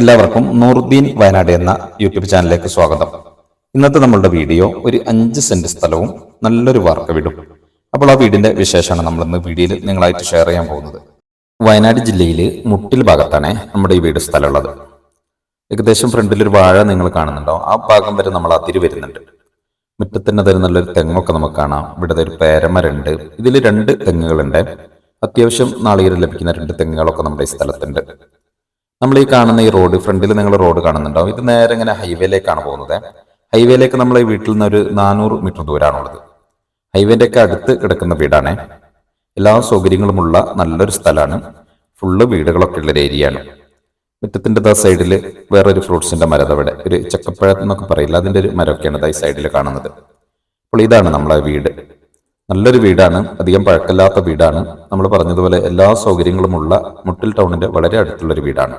എല്ലാവർക്കും നൂറുദ്ദീൻ വയനാട് എന്ന യൂട്യൂബ് ചാനലിലേക്ക് സ്വാഗതം. ഇന്നത്തെ നമ്മളുടെ വീഡിയോ ഒരു അഞ്ച് സെന്റ് സ്ഥലവും നല്ലൊരു വാർക്ക വീടും. അപ്പോൾ ആ വീടിന്റെ വിശേഷമാണ് നമ്മൾ ഇന്ന് വീഡിയോയിൽ നിങ്ങളായിട്ട് ഷെയർ ചെയ്യാൻ പോകുന്നത്. വയനാട് ജില്ലയിൽ മുട്ടിൽ ഭാഗത്താണ് നമ്മുടെ ഈ വീട് സ്ഥലമുള്ളത്. ഏകദേശം ഫ്രണ്ടിൽ ഒരു വാഴ നിങ്ങൾ കാണുന്നുണ്ടോ? ആ ഭാഗം വരെ നമ്മൾ അതിര് വരുന്നുണ്ട്. മുറ്റത്തന്നെ തരുന്ന നല്ലൊരു തെങ്ങൊക്കെ നമുക്ക് കാണാം. ഇവിടെ ഒരു പേരമരുണ്ട്. ഇതിൽ രണ്ട് തെങ്ങുകളുണ്ട്. അത്യാവശ്യം നാളികേരം ലഭിക്കുന്ന രണ്ട് തെങ്ങുകളൊക്കെ നമ്മുടെ ഈ സ്ഥലത്തുണ്ട്. നമ്മൾ ഈ കാണുന്ന ഈ റോഡ് ഫ്രണ്ടിൽ നിങ്ങൾ റോഡ് കാണുന്നുണ്ടാവും. ഇത് നേരെ ഇങ്ങനെ ഹൈവേയിലേക്കാണ് പോകുന്നത്. ഹൈവേയിലേക്ക് നമ്മൾ ഈ വീട്ടിൽ നിന്ന് ഒരു നാനൂറ് മീറ്റർ ദൂരമാണുള്ളത് ഹൈവേന്റെ ഒക്കെ അടുത്ത് കിടക്കുന്ന വീടാണ്. എല്ലാ സൗകര്യങ്ങളുമുള്ള നല്ലൊരു സ്ഥലമാണ്. ഫുള്ള് വീടുകളൊക്കെ ഉള്ള ഒരു ഏരിയയാണ്. മുറ്റത്തിന്റെ ദ സൈഡിൽ വേറൊരു ഫ്രൂട്ട്സിന്റെ മരം അവിടെ ഒരു ചക്കപ്പഴം എന്നൊക്കെ പറയില്ല. അതിന്റെ ഒരു മരമൊക്കെയാണ് ഈ സൈഡിൽ കാണുന്നത്. അപ്പോൾ ഇതാണ് നമ്മളെ വീട്. നല്ലൊരു വീടാണ് അധികം പഴക്കല്ലാത്ത വീടാണ്. നമ്മൾ പറഞ്ഞതുപോലെ എല്ലാ സൗകര്യങ്ങളുമുള്ള മുട്ടിൽ ടൗണിന്റെ വളരെ അടുത്തുള്ള ഒരു വീടാണ്.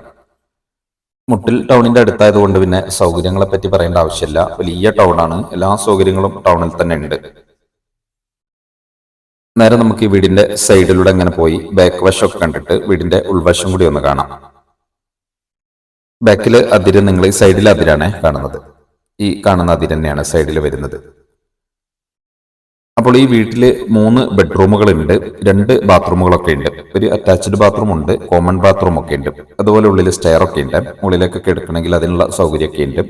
മുട്ടിൽ ടൗണിന്റെ അടുത്തായതുകൊണ്ട് പിന്നെ സൗകര്യങ്ങളെ പറ്റി പറയേണ്ട ആവശ്യമില്ല. വലിയ ടൗണാണ്. എല്ലാ സൗകര്യങ്ങളും ടൗണിൽ തന്നെ ഉണ്ട്. നേരെ നമുക്ക് ഈ വീടിന്റെ സൈഡിലൂടെ അങ്ങനെ പോയി ബാക്ക് വശമൊക്കെ കണ്ടിട്ട് വീടിന്റെ ഉൾവശം കൂടി ഒന്ന് കാണാം. ബാക്കിൽ അതിര് നിങ്ങൾ സൈഡിൽ അതിരാണ് കാണുന്നത്. ഈ കാണുന്ന അതിര് തന്നെയാണ് സൈഡിൽ വരുന്നത്. അപ്പോൾ ഈ വീട്ടിൽ മൂന്ന് ബെഡ്റൂമുകളുണ്ട് രണ്ട് ബാത്റൂമുകളൊക്കെ ഉണ്ട്. ഒരു അറ്റാച്ച്ഡ് ബാത്റൂം ഉണ്ട് കോമൺ ബാത്റൂം ഒക്കെ ഉണ്ട്. അതുപോലെ ഉള്ളിൽ സ്റ്റെയർ ഒക്കെ ഉണ്ട്. മുകളിലേക്കൊക്കെ എടുക്കണമെങ്കിൽ അതിനുള്ള സൗകര്യമൊക്കെ ഉണ്ട്.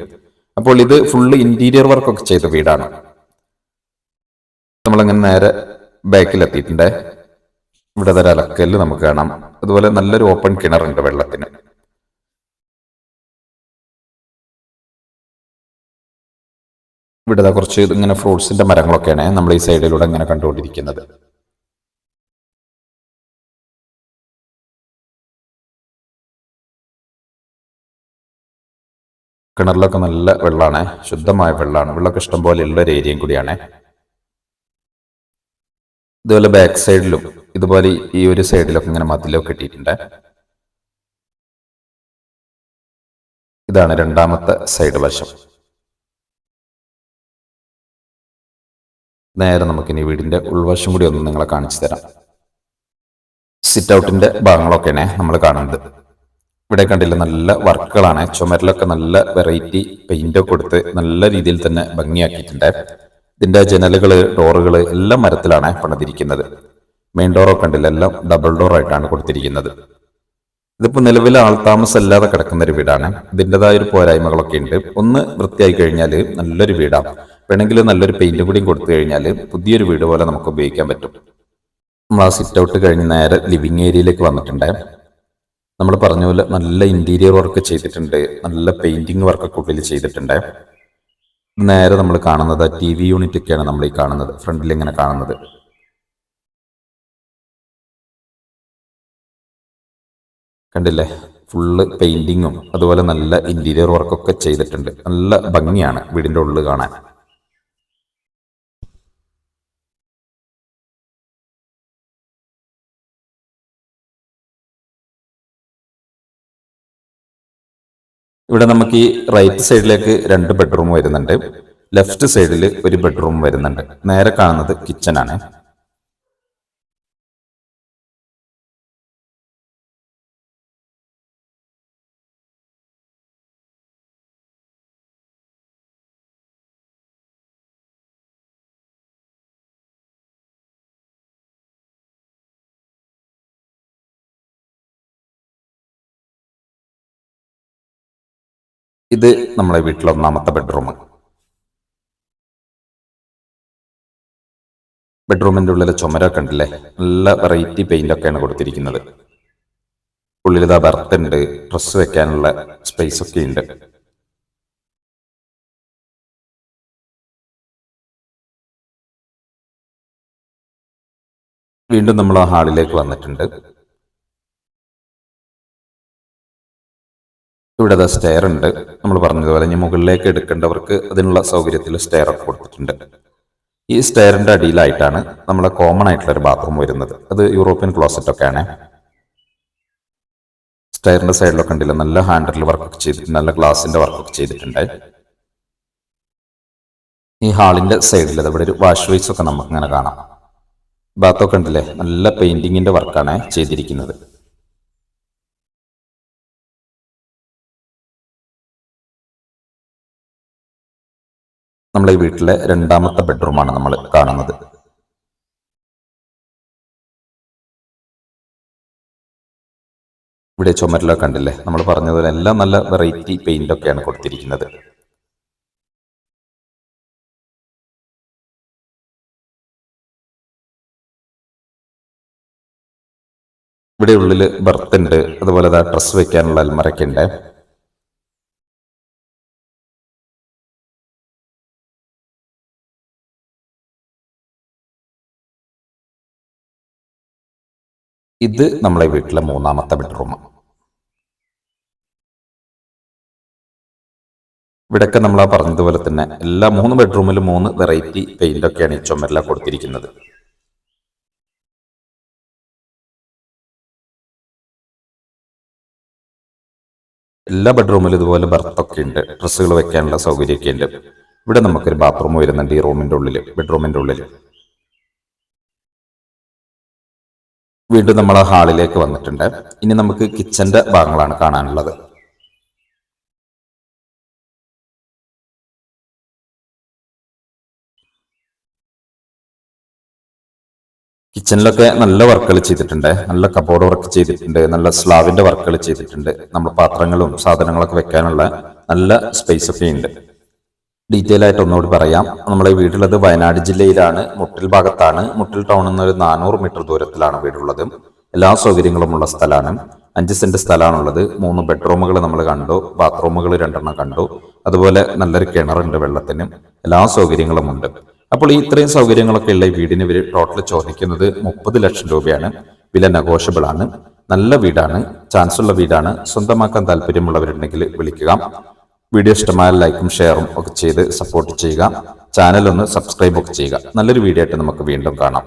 അപ്പോൾ ഇത് ഫുള്ള് ഇന്റീരിയർ വർക്കൊക്കെ ചെയ്ത വീടാണ്. നമ്മളങ്ങനെ നേരെ ബാക്കിൽ എത്തിയിട്ടുണ്ട് ഇവിടെ തര അലക്കൽ നമുക്ക് കാണാം. അതുപോലെ നല്ലൊരു ഓപ്പൺ കിണറുണ്ട് വെള്ളത്തിന്. ഇവിടെ കുറച്ച് ഇങ്ങനെ ഫ്രൂട്ട്സിന്റെ മരങ്ങളൊക്കെയാണ് നമ്മൾ ഈ സൈഡിലൂടെ ഇങ്ങനെ കണ്ടുകൊണ്ടിരിക്കുന്നത്. കിണറിലൊക്കെ നല്ല വെള്ളമാണ് ശുദ്ധമായ വെള്ളമാണ് വെള്ളമൊക്കെ ഇഷ്ടം പോലെ ഉള്ള ഒരു ഏരിയയും കൂടിയാണ്. ഇതുപോലെ ബാക്ക് സൈഡിലും ഇതുപോലെ ഈ ഒരു സൈഡിലൊക്കെ ഇങ്ങനെ മതിലൊക്കെ ഇട്ടിട്ടുണ്ട് ഇതാണ് രണ്ടാമത്തെ സൈഡ് വശം. നേരെ നമുക്കിനി വീടിന്റെ ഉൾവശം കൂടി ഒന്ന് നിങ്ങളെ കാണിച്ചു തരാം. സിറ്റ് ഔട്ടിന്റെ ഭാഗങ്ങളൊക്കെയാണ് നമ്മൾ കാണുന്നത്. ഇവിടെ കണ്ടില്ല നല്ല വർക്കുകളാണ്. ചുമരിലൊക്കെ നല്ല വെറൈറ്റി ഒക്കെ കൊടുത്ത് നല്ല രീതിയിൽ തന്നെ ഭംഗിയാക്കിയിട്ടുണ്ട്. ഇതിന്റെ ജനലുകൾ ഡോറുകൾ എല്ലാം മരത്തിലാണ് പണിതിരിക്കുന്നത്. മെയിൻ ഡോറൊക്കെ ഉണ്ടല്ലോ എല്ലാം ഡബിൾ ഡോർ ആയിട്ടാണ് കൊടുത്തിരിക്കുന്നത്. ഇതിപ്പോൾ നിലവിൽ ആൾതാമസം അല്ലാതെ കിടക്കുന്ന ഒരു വീടാണ്. ഇതിന്റെതായ ഒരു പോരായ്മകളൊക്കെ ഉണ്ട്. ഒന്ന് വൃത്തിയായി കഴിഞ്ഞാൽ നല്ലൊരു വീടാണ്. വേണമെങ്കിൽ നല്ലൊരു പെയിന്റ് കൂടിയും കൊടുത്തു കഴിഞ്ഞാൽ പുതിയൊരു വീട് പോലെ നമുക്ക് ഉപയോഗിക്കാൻ പറ്റും. നമ്മൾ ആ സിറ്റ് ഔട്ട് കഴിഞ്ഞ് നേരെ ലിവിങ് ഏരിയയിലേക്ക് വന്നിട്ടുണ്ട്. നമ്മൾ പറഞ്ഞ പോലെ നല്ല ഇന്റീരിയർ വർക്ക് ചെയ്തിട്ടുണ്ട്. നല്ല പെയിന്റിങ് വർക്കൊക്കെ ഉള്ളിൽ ചെയ്തിട്ടുണ്ട്. നേരെ നമ്മൾ കാണുന്നത് ടി വി യൂണിറ്റ് ഒക്കെയാണ് നമ്മൾ ഈ കാണുന്നത്. ഫ്രണ്ടിൽ ഇങ്ങനെ കാണുന്നത്. കണ്ടില്ലേ? ഫുള്ള് പെയിന്റിങ്ങും അതുപോലെ നല്ല ഇന്റീരിയർ വർക്കൊക്കെ ചെയ്തിട്ടുണ്ട്. നല്ല ഭംഗിയാണ് വീടിന്റെ ഉള്ളിൽ കാണാൻ. ഇവിടെ നമുക്ക് ഈ റൈറ്റ് സൈഡിലേക്ക് രണ്ട് ബെഡ്റൂം വരുന്നുണ്ട്. ലെഫ്റ്റ് സൈഡിൽ ഒരു ബെഡ്റൂം വരുന്നുണ്ട്. നേരെ കാണുന്നത് കിച്ചൺ ആണ്. ഇത് നമ്മുടെ വീട്ടിലെ ഒന്നാമത്തെ ബെഡ്റൂം ബെഡ്റൂമിന്റെ ഉള്ളിലെ ചുമരൊക്കെ ഉണ്ടല്ലേ നല്ല വെറൈറ്റി പെയിന്റ് ഒക്കെയാണ് കൊടുത്തിരിക്കുന്നത്. ഉള്ളിലിതാ ഇതാ ബർത്ത് ഉണ്ട് ഡ്രസ്സ് വെക്കാനുള്ള സ്പേസ് ഒക്കെ ഉണ്ട്. വീണ്ടും നമ്മൾ ആ ഹാളിലേക്ക് വന്നിട്ടുണ്ട്. ഇവിടെ അത് സ്റ്റെയർ ഉണ്ട്. നമ്മൾ പറഞ്ഞതുപോലെ ഇനി മുകളിലേക്ക് എടുക്കേണ്ടവർക്ക് അതിനുള്ള സൗകര്യത്തിൽ സ്റ്റെയർ ഒക്കെ കൊടുത്തിട്ടുണ്ട്. ഈ സ്റ്റെയറിന്റെ അടിയിലായിട്ടാണ് നമ്മളെ കോമൺ ആയിട്ടുള്ള ഒരു ബാത്റൂം വരുന്നത്. അത് യൂറോപ്യൻ ക്ലോസറ്റ് ഒക്കെയാണ്. സ്റ്റെയറിന്റെ സൈഡിലൊക്കെ ഉണ്ടല്ലോ നല്ല ഹാൻഡിൽ വർക്കൊക്കെ ചെയ്തിട്ടുണ്ട് നല്ല ഗ്ലാസിന്റെ വർക്കൊക്കെ ചെയ്തിട്ടുണ്ട്. ഈ ഹാളിന്റെ സൈഡിൽ ഇവിടെ ഒരു വാഷ് വേസ് ഒക്കെ നമുക്ക് ഇങ്ങനെ കാണാം ബാത്തൊക്കെ ഉണ്ടല്ലേ? നല്ല പെയിന്റിങ്ങിന്റെ വർക്കാണ് ചെയ്തിരിക്കുന്നത്. നമ്മളെ വീട്ടിലെ രണ്ടാമത്തെ ബെഡ്റൂമാണ് നമ്മൾ കാണുന്നത്. ഇവിടെ ചുമരിലൊക്കെ കണ്ടില്ലേ? നമ്മൾ പറഞ്ഞതുപോലെ എല്ലാം നല്ല വെറൈറ്റി പെയിന്റ് ഒക്കെയാണ് കൊടുത്തിരിക്കുന്നത്. ഇവിടെ ഉള്ളിൽ ബർത്ത് ഉണ്ട്. അതുപോലെ ഡ്രസ്സ് വെക്കാനുള്ള അൽമറയ്ക്ക് ഇത് നമ്മളെ വീട്ടിലെ മൂന്നാമത്തെ ബെഡ്റൂം ഇവിടെയൊക്കെ നമ്മൾ ആ പറഞ്ഞതുപോലെ തന്നെ എല്ലാ മൂന്ന് ബെഡ്റൂമിലും മൂന്ന് വെറൈറ്റി പെയിന്റ് ഒക്കെയാണ് ഈ ചുമരില കൊടുത്തിരിക്കുന്നത്. എല്ലാ ബെഡ്റൂമിലും ഇതുപോലെ ബർത്തൊക്കെ ഉണ്ട്. ഡ്രസ്സുകൾ വെക്കാനുള്ള സൗകര്യമൊക്കെ ഉണ്ട്. ഇവിടെ നമുക്കൊരു ബാത്റൂം വരുന്നുണ്ട് ഈ റൂമിന്റെ ഉള്ളിൽ ബെഡ്റൂമിന്റെ ഉള്ളിൽ വീണ്ടും നമ്മൾ ഹാളിലേക്ക് വന്നിട്ടുണ്ട്. ഇനി നമുക്ക് കിച്ചന്റെ ഭാഗങ്ങളാണ് കാണാനുള്ളത്. കിച്ചണിലൊക്കെ നല്ല വർക്കുകൾ ചെയ്തിട്ടുണ്ട്. നല്ല കബോർഡ് വർക്ക് ചെയ്തിട്ടുണ്ട്. നല്ല സ്ലാവിന്റെ വർക്കുകൾ ചെയ്തിട്ടുണ്ട്. നമ്മൾ പാത്രങ്ങളും സാധനങ്ങളൊക്കെ വെക്കാനുള്ള നല്ല സ്പേസ് ഒക്കെ ഉണ്ട്. ഡീറ്റെയിൽ ആയിട്ട് ഒന്നുകൂടി പറയാം. നമ്മളെ വീടുള്ളത് വയനാട് ജില്ലയിലാണ്. മുട്ടിൽ ഭാഗത്താണ്. മുട്ടിൽ ടൗണിൽ നിന്ന് ഒരു നാനൂറ് മീറ്റർ ദൂരത്തിലാണ് വീടുള്ളത്. എല്ലാ സൗകര്യങ്ങളും ഉള്ള സ്ഥലമാണ്. അഞ്ച് സെന്റ് സ്ഥലമാണുള്ളത്. മൂന്ന് ബെഡ്റൂമുകൾ നമ്മൾ കണ്ടു. ബാത്റൂമുകൾ രണ്ടെണ്ണം കണ്ടു. അതുപോലെ നല്ലൊരു കിണറുണ്ട് വെള്ളത്തിന്. എല്ലാ സൗകര്യങ്ങളും ഉണ്ട് അപ്പോൾ ഈ ഇത്രയും സൗകര്യങ്ങളൊക്കെ ഉള്ള ഈ വീടിന് ഇവർ ടോട്ടൽ ചോദിക്കുന്നത് മുപ്പത് ലക്ഷം രൂപയാണ്. വില നെഗോഷ്യബിൾ ആണ്. നല്ല വീടാണ്. ചാൻസ് ഉള്ള വീടാണ്. സ്വന്തമാക്കാൻ താല്പര്യമുള്ളവരുണ്ടെങ്കിൽ വിളിക്കുക. വീഡിയോ ഇഷ്ടമായ ലൈക്കും ഷെയറും ഒക്കെ ചെയ്ത് സപ്പോർട്ട് ചെയ്യുക. ചാനൽ ഒന്ന് സബ്സ്ക്രൈബ് ഒക്കെ ചെയ്യുക. നല്ലൊരു വീഡിയോ ആയിട്ട് നമുക്ക് വീണ്ടും കാണാം.